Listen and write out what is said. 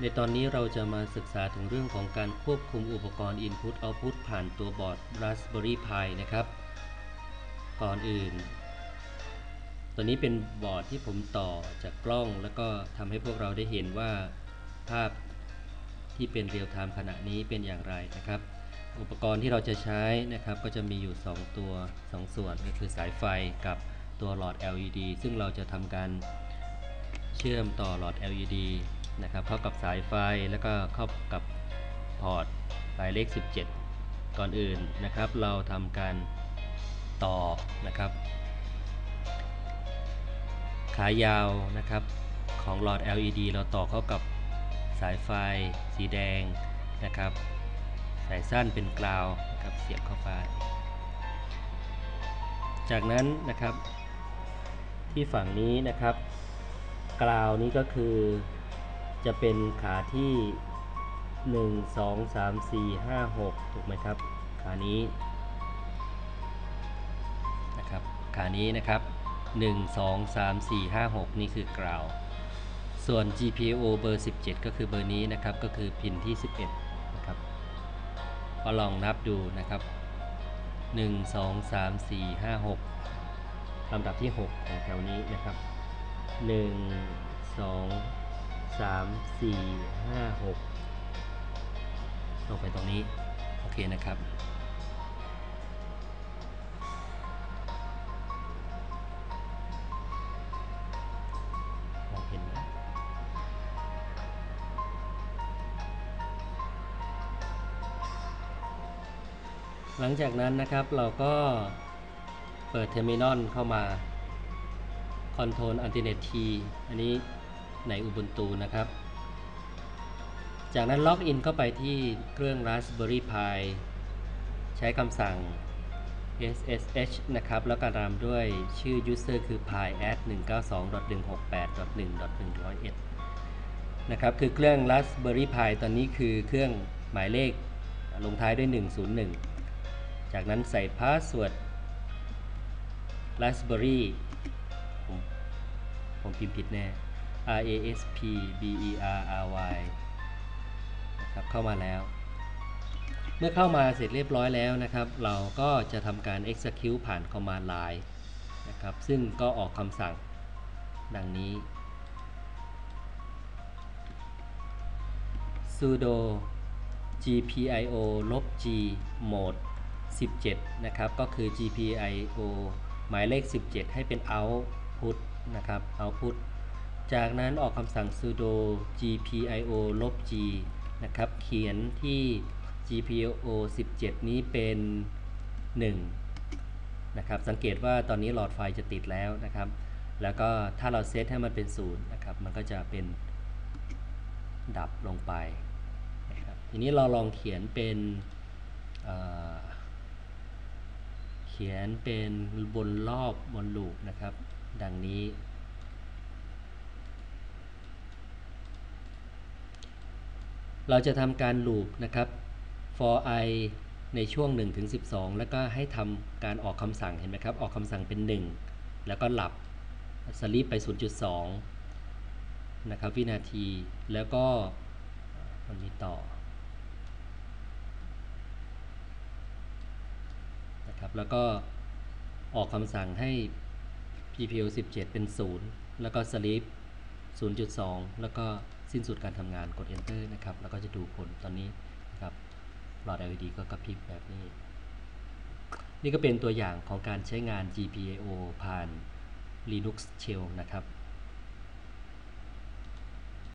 ในตอนนี้เราจะมาศึกษาถึงเรื่องของการควบคุมอุปกรณ์ Input Output ผ่านตัวบอร์ด Raspberry Pi นะครับ ก่อนอื่น ตัวนี้เป็นบอร์ดที่ผมต่อจากกล้อง แล้วก็ทำให้พวกเราได้เห็นว่าภาพที่เป็นเรียลไทม์ขณะนี้เป็นอย่างไรนะครับ อุปกรณ์ที่เราจะใช้นะครับก็จะมีอยู่ 2 ตัว 2 ส่วนก็คือสายไฟกับตัวหลอด LED ซึ่งเราจะทำการเชื่อมต่อหลอด LED นะครับเข้ากับสายไฟแล้วก็เข้ากับพอร์ตหมายเลข 17 ก่อนอื่นนะครับ เราทำการต่อนะครับ ขายาวนะครับของหลอด LED เราต่อเข้ากับสายไฟสีแดงนะครับ สายสั้นเป็นกราวนะครับเสียบเข้าไป จากนั้นนะครับที่ฝั่งนี้นะครับกราวนี้ก็คือ จะเป็นขาที่ 1 2 3 4 5 6 ถูกไหมครับ ขานี้นะครับขานี้นะครับ 1 2 3 4 5 6 นี่คือกราว ส่วน GPIO เบอร์ 17 ก็คือเบอร์นี้นะครับ ก็คือพินที่ 11 นะครับก็ลองนับดูนะครับ 1 2 3 4 5 6ลำดับที่ 6 ของแถวนี้นะครับ 1 2 3 4 5 6ลงไปตรงนี้ โอเคนะครับ มองเห็นไหมหลังจากนั้นนะครับเราก็เปิดเทอร์มินอลเข้ามา Control Alternate T อันนี้ ใน Ubuntu นะครับ จากนั้นล็อกอินเข้าไปที่เครื่อง Raspberry Pi ใช้คำสั่ง ssh นะครับ แล้วก็ตามด้วยชื่อ user คือ pi at 192.168.1.101 นะครับ คือเครื่อง Raspberry Pi ตอนนี้คือเครื่องหมายเลขลงท้ายด้วย 101 จากนั้นใส่พาสเวิร์ด Raspberry ผมผมพิมพ์ผิดแน่ R A S P B E R R Y นะครับเข้ามาแล้ว เมื่อเข้ามาเสร็จเรียบร้อยแล้วนะครับ เราก็จะทำการ execute ผ่าน command line นะครับ ซึ่งก็ออกคำสั่งดังนี้ sudo gpio ลบ g mode 17 นะครับ ก็คือ gpio หมายเลข 17 ให้เป็น output นะครับ output จากนั้นออกคำสั่ง sudo gpio ลบ g นะครับ เขียนที่ gpio 17 นี้เป็น 1 นะครับ สังเกตว่าตอนนี้หลอดไฟจะติดแล้วนะครับ แล้วก็ถ้าเราเซตให้มันเป็น 0 นะครับ มันก็จะเป็นดับลงไปนะครับทีนี้เราลองเขียนเป็นเเขียนเป็นบนรอบบนลูปนะครับ ดังนี้ เราจะทำการลูปนะครับ for i ในช่วง 1 ถึง 12 แล้วก็ให้ทำการออกคำสั่งเห็นไหมครับ ออกคำสั่งเป็น 1 แล้วก็หลับสลีปไป 0.2 นะครับ วินาที แล้วก็มันมีต่อนะครับ แล้วก็ออกคำสั่งให้ PPO 17 เป็น 0 แล้วก็ sleep 0.2 แล้วก็สิ้นสุดการทำงานกด enter นะครับ แล้วก็จะดูผลตอนนี้นะครับหลอด LED ก็กระพริบแบบนี้ นี่ก็เป็นตัวอย่างของการใช้งาน GPIO ผ่าน Linux Shell นะครับ